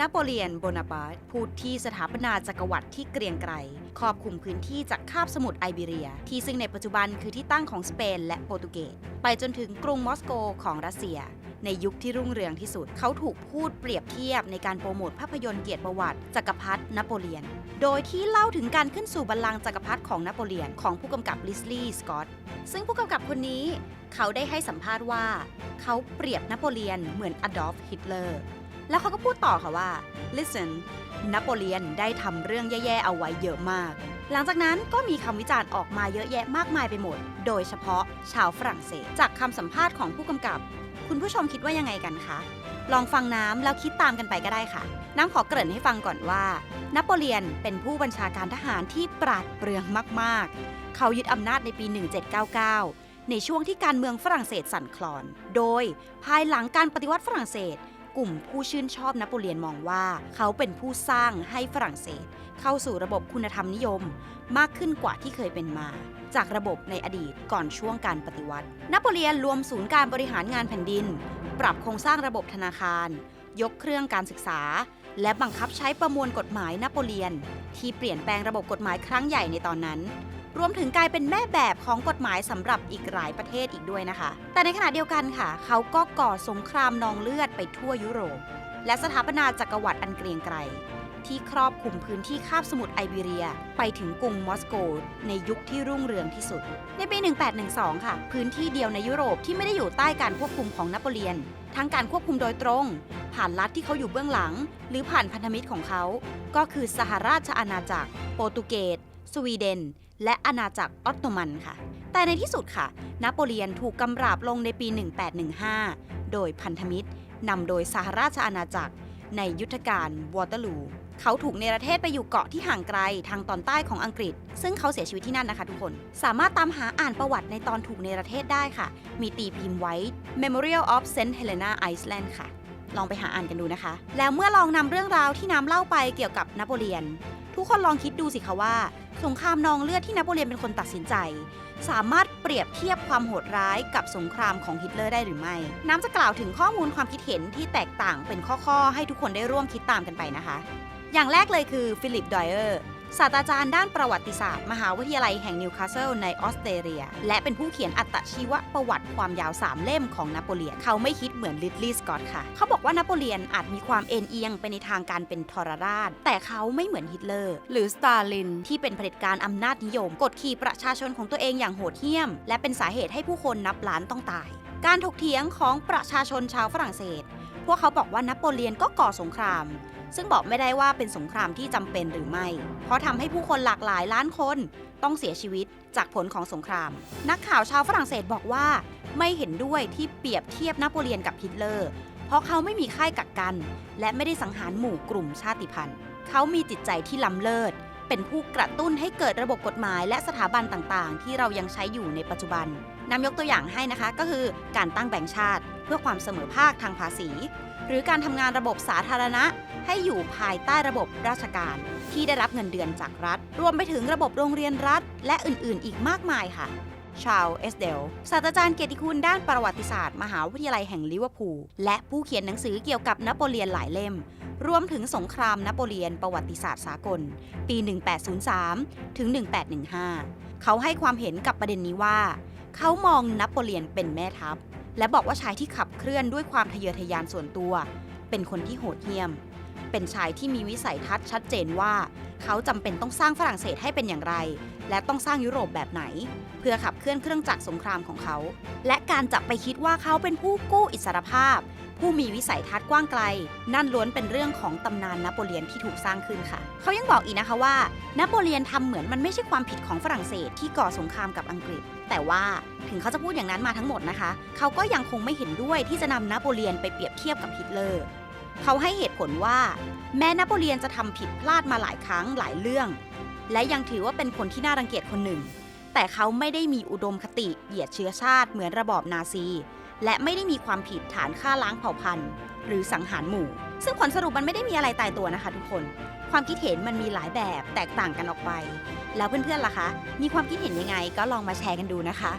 นโปเลียนโบนาปาร์ตผู้ที่สถาปนาจักรวรรดิที่เกรียงไกรครอบคลุมพื้นที่จากคาบสมุทรไอเบีเรีย ที่ซึ่งในปัจจุบันคือที่ตั้งของสเปนและโปรตุเกสไปจนถึงกรุงมอสโกของรัสเซีย ในยุคที่รุ่งเรืองที่สุด เขาถูกพูดเปรียบเทียบในการโปรโมทภาพยนตร์เกียรติประวัติจักรพรรดินโปเลียน โดยที่เล่าถึงการขึ้นสู่บัลลังก์จักรพรรดิของนโปเลียนของผู้กำกับลิสลีย์สกอตซึ่งผู้กำกับคนนี้ เขาได้ให้สัมภาษณ์ว่า เขาเปรียบนโปเลียนเหมือนอดอล์ฟฮิตเลอร์ แล้วเขาก็พูดต่อค่ะว่า listen นโปเลียนได้ทำเรื่องแย่ๆเอาไว้เยอะมาก หลังจากนั้นก็มีคำวิจารณ์ออกมาเยอะแยะมากมายไปหมด โดยเฉพาะชาวฝรั่งเศส จากคำสัมภาษณ์ของผู้กำกับ คุณผู้ชมคิดว่ายังไงกันคะ ลองฟังน้ำแล้วคิดตามกันไปก็ได้ค่ะ น้ำขอเกริ่นให้ฟังก่อนว่านโปเลียนเป็นผู้บัญชาการทหารที่ปราดเปรื่องมากๆ เขายึดอำนาจในปี 1799 ในช่วงที่การเมืองฝรั่งเศสสั่นคลอน โดยภายหลังการปฏิวัติฝรั่งเศส กลุ่มผู้ชื่นชอบนโปเลียนมองว่า เขาเป็นผู้สร้างให้ฝรั่งเศส เข้าสู่ระบบคุณธรรมนิยม มากขึ้นกว่าที่เคยเป็นมา จากระบบในอดีตก่อนช่วงการปฏิวัตินโปเลียนรวมศูนย์การบริหารงานแผ่นดิน ปรับโครงสร้างระบบธนาคาร ยกเครื่องการศึกษา และบังคับใช้ประมวลกฎหมายนโปเลียน ที่เปลี่ยนแปลงระบบกฎหมายครั้งใหญ่ในตอนนั้น รวมถึงกลายเป็นแม่แบบของกฎหมายสำหรับอีกหลายประเทศอีกด้วยนะคะ แต่ในขณะเดียวกันค่ะ เขาก็ก่อสงครามนองเลือดไปทั่วยุโรป และสถาปนาจักรวรรดิอันเกรียงไกรที่ครอบคลุมพื้นที่คาบสมุทรไอเบีเรีย ไปถึงกรุงมอสโก ในยุคที่รุ่งเรืองที่สุด ในปี 1812 ค่ะ พื้นที่เดียวในยุโรปที่ไม่ได้อยู่ใต้การควบคุมของนโปเลียน ทั้งการควบคุมโดยตรง ผ่านรัฐที่เขาอยู่เบื้องหลัง หรือผ่านพันธมิตรของเขา ก็คือสหราชอาณาจักร โปรตุเกส สวีเดน และอาณาจักรออตโตมันค่ะ แต่ในที่สุดค่ะ นโปเลียนถูกกำราบลงในปี 1815 โดยพันธมิตรนำโดยสหราชอาณาจักร ในยุทธการวอเตอร์ลูเขาถูกเนรเทศไปอยู่เกาะที่ห่างไกลทางตอนใต้ของอังกฤษ ซึ่งเขาเสียชีวิตที่นั่นนะคะทุกคน สามารถตามหาอ่านประวัติในตอนถูกเนรเทศได้ค่ะ มีตีพิมพ์ไว้ Memorial of St. Helena Iceland ค่ะ ลองไปหาอ่านกันดูนะคะ แล้วเมื่อลองนำเรื่องราวที่น้ำเล่าไปเกี่ยวกับนโปเลียน ทุกคนลองคิดดูสิคะว่า สงครามนองเลือดที่นโปเลียนเป็นคนตัดสินใจ สามารถเปรียบเทียบความโหดร้ายกับสงครามของฮิตเลอร์ได้หรือไม่ น้ำจะกล่าวถึงข้อมูลความคิดเห็นที่แตกต่างเป็นข้อๆ ให้ทุกคนได้ร่วมคิดตามกันไปนะคะ อย่างแรกเลยคือฟิลิป ดอยเออร์ ศาสตราจารย์ด้านประวัติศาสตร์ มหาวิทยาลัยแห่งนิวคาสเซิลในออสเตรเลีย และเป็นผู้เขียนอัตชีวประวัติความยาว 3 เล่มของนโปเลียน เขาไม่คิดเหมือนลิดลีสกอตค่ะ เขาบอกว่านโปเลียนอาจมีความเอ็นเอียงไปในทางการเป็นทรราช แต่เขาไม่เหมือนฮิตเลอร์ หรือสตาลิน ที่เป็นเผด็จการอำนาจนิยม กดขี่ประชาชนของตัวเองอย่างโหดเหี้ยม และเป็นสาเหตุให้ผู้คนนับล้านต้องตาย การถกเถียงของประชาชนชาวฝรั่งเศส พวกเขาบอกว่านโปเลียนก็ก่อสงคราม ซึ่งบอกไม่ได้ว่าเป็นสงครามที่จำเป็นหรือไม่ เพราะทำให้ผู้คนหลากหลายล้านคนต้องเสียชีวิตจากผลของสงคราม นักข่าวชาวฝรั่งเศสบอกว่าไม่เห็นด้วยที่เปรียบเทียบนโปเลียนกับฮิตเลอร์ เพราะเขาไม่มีค่ายกักกัน และไม่ได้สังหารหมู่กลุ่มชาติพันธุ์ เขามีจิตใจที่ล้ำเลิศ เป็นผู้กระตุ้นให้เกิดระบบกฎหมายและสถาบันต่างๆ ที่เรายังใช้อยู่ในปัจจุบัน นำยกตัวอย่างให้นะคะ ก็คือการตั้งแบ่งชาติ เพื่อความเสมอภาคทางภาษี หรือการทำงานระบบสาธารณะ ให้อยู่ภายใต้ระบบราชการ ที่ได้รับเงินเดือนจากรัฐ รวมไปถึงระบบโรงเรียนรัฐ และอื่นๆ อีกมากมายค่ะชาวเอสเดลศาสตราจารย์เกียรติคุณด้านประวัติศาสตร์มหาวิทยาลัยแห่งลิเวอร์พูล และผู้เขียนหนังสือเกี่ยวกับนโปเลียนหลายเล่ม รวมถึงสงครามนโปเลียนประวัติศาสตร์สากล ปี 1803 ถึง 1815 เขาให้ความเห็นกับประเด็นนี้ว่า เขามองนโปเลียนเป็นแม่ทัพ และบอกว่าชายที่ขับเคลื่อนด้วยความทะเยอทะยานส่วนตัว เป็นคนที่โหดเหี้ยม เป็นชายที่มีวิสัยทัศน์ชัดเจนว่า เขาจำเป็นต้องสร้างฝรั่งเศสให้เป็นอย่างไร และต้องสร้างยุโรปแบบไหน เพื่อขับเคลื่อนเครื่องจักรสงครามของเขา และการจับไปคิดว่าเขาเป็นผู้กู้อิสรภาพ ผู้มีวิสัยทัศน์กว้างไกล นั่นล้วนเป็นเรื่องของตำนานนโปเลียนที่ถูกสร้างขึ้นค่ะ เขายังบอกอีกนะคะว่านโปเลียนทำเหมือนมันไม่ใช่ความผิดของฝรั่งเศสที่ก่อสงครามกับอังกฤษ แต่ว่าถึงเขาจะพูดอย่างนั้นมาทั้งหมดนะคะ เขาก็ยังคงไม่เห็นด้วยที่จะนำนโปเลียนไปเปรียบเทียบกับฮิตเลอร์ เขาให้เหตุผลว่า แม้นโปเลียนจะทำผิดพลาดมาหลายครั้งหลายเรื่อง และยังถือว่าเป็นคนที่น่ารังเกียจคนหนึ่ง แต่เขาไม่ได้มีอุดมคติเหยียดเชื้อชาติเหมือนระบอบนาซี และไม่ได้มีความผิดฐานฆ่าล้างเผ่าพันธุ์ หรือสังหารหมู่ ซึ่งผลสรุปมันไม่ได้มีอะไรตายตัวนะคะทุกคน ความคิดเห็นมันมีหลายแบบแตกต่างกันออกไป แล้วเพื่อนๆล่ะคะ มีความคิดเห็นยังไงก็ลองมาแชร์กันดูนะคะ